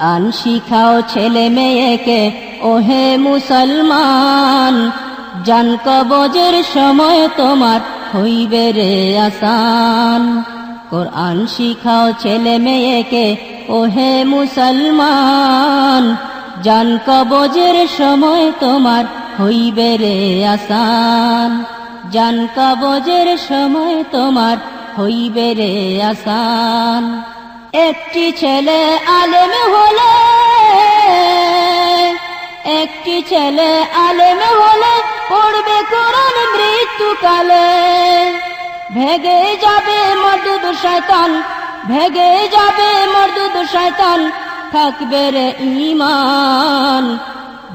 কোরআন শিখাও ছেলে মেয়েকে, ওহে মুসলমান, জান কবজের সময় তোমার হইবে রে আসান। কোরআন শিখাও ছেলে মেয়েকে, ওহে মুসলমান, জান কবজের সময় তোমার হইবে রে আসান। জান কবজের সময় তোমার হইবে রে আসান। একটি ছেলে আলেম হলে, একটি ছেলে আলেম হলে পড়বে কোরআন মৃত্যুকালে। ভেগে যাবে মর্দুদ শয়তান, ভেগে যাবে মর্দুদ শয়তান, থাকবে রে ইমান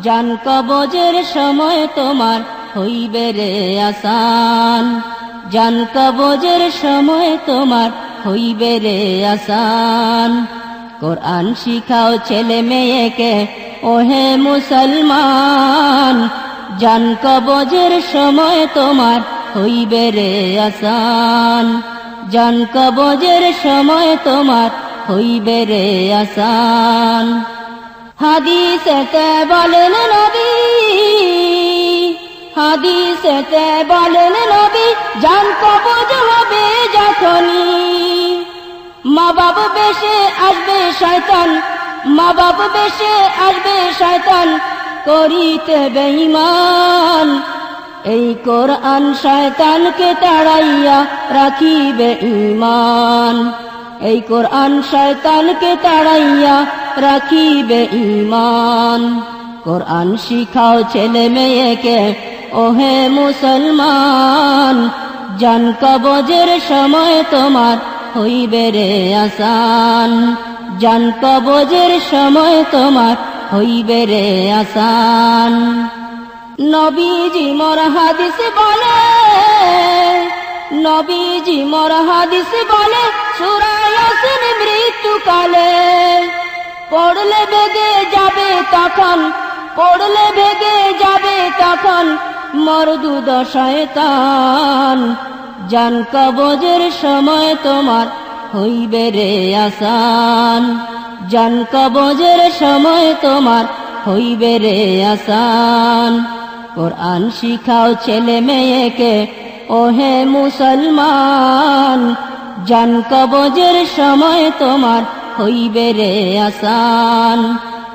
জান কবজের সময় তোমার হইবে রে আসান। জান কবজের সময় তোমার হইবে রে আসান। কোরআন শিখাও ছেলে মেয়েকে, ওহে মুসলমান। জান কবজের সময় তোমার হইবে রে আসান। জান কবজের সময় তোমার হইবে রে আসান। হাদিসেতে বলেন নবী হাদিসেতে বলেন নবী জান কবজ হবে যখনই। মা বাপ বেশে আসবে শয়তান, মা বাপ বেশে আসবে শয়তান, করিতে বেঈমান। এই কোরআন শয়তানকে তাড়াইয়া রাখিবে ইমান এই কোরআন শয়তানকে তাড়াইয়া রাখিবে ইমান কোরআন শিখাও ছেলে মেয়েকে ওহে মুসলমান, জান কবজের সময় তোমার হইবে রে আসান। জান কবজের সময় তোমার হইবে রে আসান। নবীজি মোর হাদিস বলে, নবীজি মোর হাদিস বলে সুরায়াসিন মৃত্যুকালে পড়লে বেগে যাবে তখন পড়লে বেগে যাবে তখন মরদুদ শয়তান জান কবজের সময় তোমার হইবে রে আসান। জান কবজের সময় তোমার হইবে রে আসান। কোরআন শিখাও ছেলে মেয়েকে, ওহে মুসলমান। জান কবজের সময় তোমার হইবে রে আসান।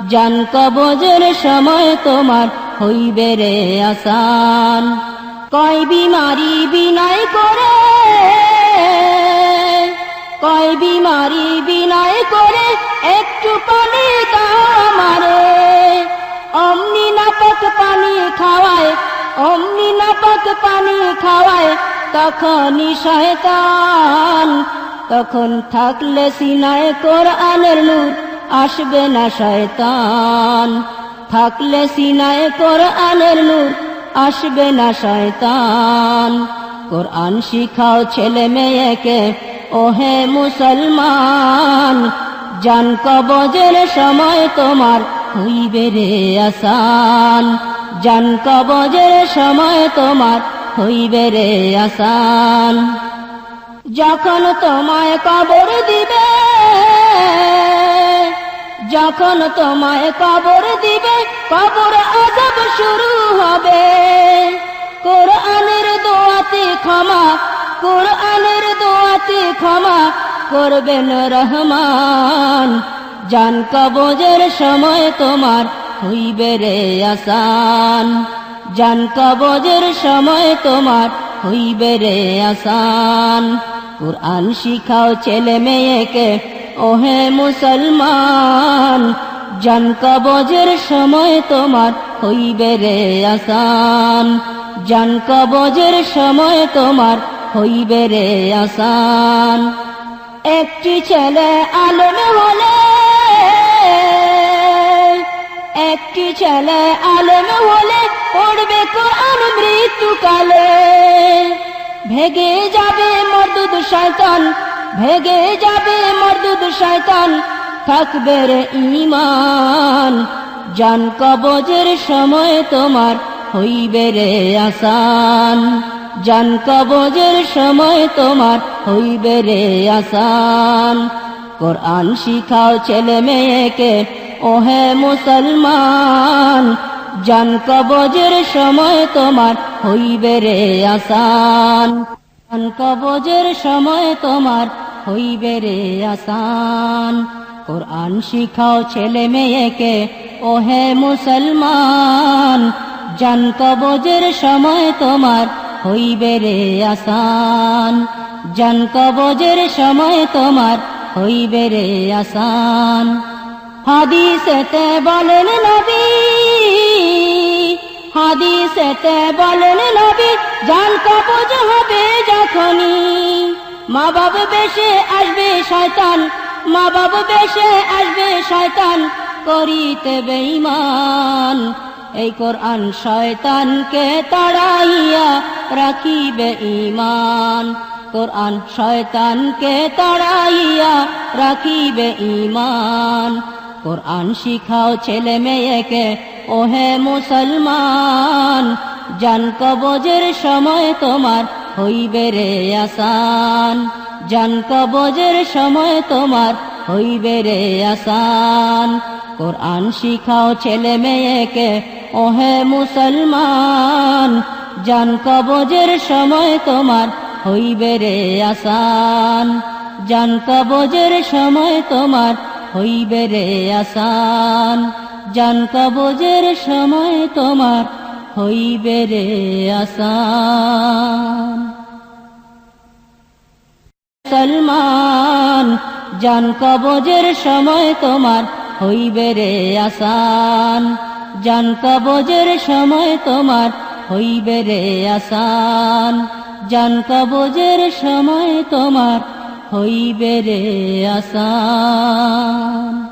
জান কবজের সময় তোমার হইবে রে আসান। কয় বিমারি বিনয় করে, কয় বিমারি বিনয় করে, একটু পানি দাও আমারে। অমনি নাপক পানি খাওয়ায়, অমনি নাপক পানি খাওয়ায়, তখনই শয়তান, তখন থাকলে সিনায় কোরআনের নূর আসবে না শয়তান। থাকলে সিনায় কোরআনের নূর, আসবে না শয়তান। কোরআন শিখাও ছেলে মেয়েকে, ওহে মুসলমান, জান কবজের সময় তোমার হইবে রে আসান। জান কবজের সময় তোমার হইবে রে আসান। যখন তোমায় কবর দিবে যখন তোমায় কবর দিবে, কবর আজব শুরু হবে। কোরআনের দোয়াতে ক্ষমা, কোরআনের দোয়াতে ক্ষমা করবেন রহমান। জান কবজের সময় তোমার হইবে রে আসান। জান কবজের সময় তোমার হইবে রে আসান। কোরআন শিখাও ছেলে মেয়েকে ওহে মুসলমান, জান কবজের সময় তোমার হইবে রে আসান। জান কবজের সময় তোমার হইবে রে আসান। একটি ছেলে আলম হলে, একটি ছেলে আলম হলে পড়বে কোরআন মৃত্যুকালে। ভেগে যাবে মর্দুদ শয়তান ভেগে যাবে মর্দুদ শয়তান, থাকবে রে ইমান জান কবজের সময় তোমার হইবে রে আসান। জান কবজের সময় তোমার হইবে রে আসান। কোরআন শিখাও ছেলে মেয়েকে, ওহে মুসলমান। জান কবজের সময় তোমার হইবে রে আসান। কবজের সময় তোমার হইবে রে আসান। কোরআন শিখাও ছেলে মেয়েকে, ওহে মুসলমান, জান কবজের সময় তোমার হইবে রে আসান। জান কবজের সময় তোমার হইবে রে আসান। হাদিসেতে বলেন নবী, হাদিসেতে বলেন নবী, জান কবজ হবে যখনই। মা বাবা বেশে আসবে শয়তান, মা বাবা বেশে আসবে শয়তান, করিতে বেঈমান। এই কোরআন শয়তানকে তাড়াইয়া রাখিবে ঈমান। কোরআন শয়তানকে তাড়াইয়া রাখিবে ঈমান। কোরআন শিখাও ছেলে মেয়েকে, ওহে মুসলমান, জান কবজের সময় তোমার হইবে রে আসান। জান কবজের সময় তোমার হইবে রে আসান। কোরআন শিখাও ছেলে মেয়েকে, ওহে মুসলমান। জান কবজের সময় তোমার হইবে রে আসান। জান কবজের সময় তোমার হইবে রে আসান। জান কবজের সময় তোমার হইবে রে আসান। সলমান জান কবজের সময় তোমার হইবে রে আসান। জান কবজের সময় তোমার হইবে রে আসান। জান কবজের সময় তোমার হইবে রে আসান।